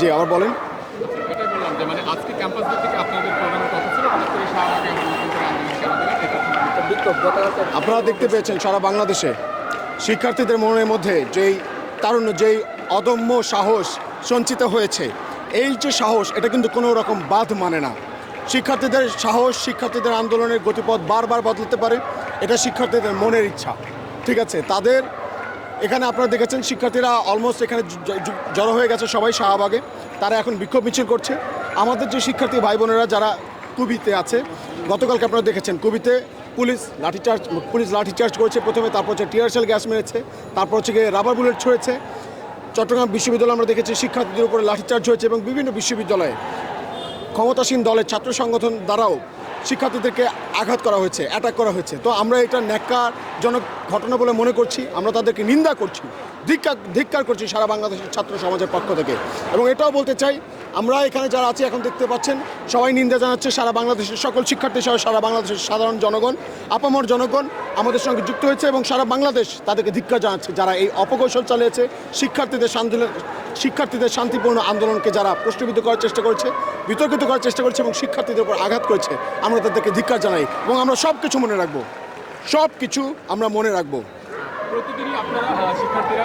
জি আবার বলেন। এটাই বললাম যে মানে আজকে ক্যাম্পাস থেকে আপনাদের প্রোগ্রামের কথা ছিল হঠাৎ করে শাহবাগে এবং নতুন করে আন্দোলন কেন দিলেন এটা বিক্ষোভ গতকালকে আপনারা দেখতে পেয়েছেন সারা বাংলাদেশে শিক্ষার্থীদের মনের মধ্যে যেই তারুণ্য যেই অদম্য সাহস সঞ্চিত হয়েছে। এই যে সাহস এটা কিন্তু কোনো রকম বাদ মানে না। শিক্ষার্থীদের সাহস শিক্ষার্থীদের আন্দোলনের গতিপথ বারবার বদলাতে পারে। এটা শিক্ষার্থীদের মনের ইচ্ছা। ঠিক আছে তাদের এখানে আপনারা দেখেছেন, শিক্ষার্থীরা অলমোস্ট এখানে জড়ো হয়ে গেছে সবাই শাহবাগে। তারা এখন বিক্ষোভ মিছিল করছে। আমাদের যে শিক্ষার্থী ভাই বোনেরা যারা কুবিতে আছে, গতকালকে আপনারা দেখেছেন, কুবিতে পুলিশ লাঠিচার্জ পুলিশ লাঠিচার্জ করেছে। প্রথমে তারপর হচ্ছে টিয়ারশেল গ্যাস মেরেছে, তারপর হচ্ছে গিয়ে রাবার বুলেট ছুঁড়েছে। চট্টগ্রাম বিশ্ববিদ্যালয় আমরা দেখেছি, শিক্ষার্থীদের উপরে লাঠিচার্জ হয়েছে এবং বিভিন্ন বিশ্ববিদ্যালয়ে ক্ষমতাসীন দলের ছাত্র সংগঠন দ্বারাও শিক্ষার্থীদেরকে আঘাত করা হয়েছে অ্যাটাক করা হয়েছে। তো আমরা এটা ন্যাক্কারজনক ঘটনা বলে মনে করছি, আমরা তাদেরকে নিন্দা করছি, ধিক্কার ধিক্কার করছি সারা বাংলাদেশের ছাত্র সমাজের পক্ষ থেকে। এবং এটাও বলতে চাই আমরা এখানে যারা আছি, এখন দেখতে পাচ্ছেন, সবাই নিন্দা জানাচ্ছে সারা বাংলাদেশের, সকল শিক্ষার্থী সহ সারা বাংলাদেশের সাধারণ জনগণ, আপামর জনগণ আমাদের সঙ্গে যুক্ত হয়েছে এবং সারা বাংলাদেশ তাদেরকে ধিক্ষা জানাচ্ছে যারা এই অপকৌশল চালিয়েছে, শিক্ষার্থীদের শান্তি শিক্ষার্থীদের শান্তিপূর্ণ আন্দোলনকে যারা প্রশ্নবিদ্ধ করার চেষ্টা করেছে, বিতর্কিত করার চেষ্টা করেছে এবং শিক্ষার্থীদের উপর আঘাত করেছে, আমরা তাদেরকে ধিক্কার জানাই এবং আমরা সব কিছু মনে রাখব। সব কিছু আমরা মনে রাখব। প্রতিদিনই আপনারা শিক্ষার্থীরা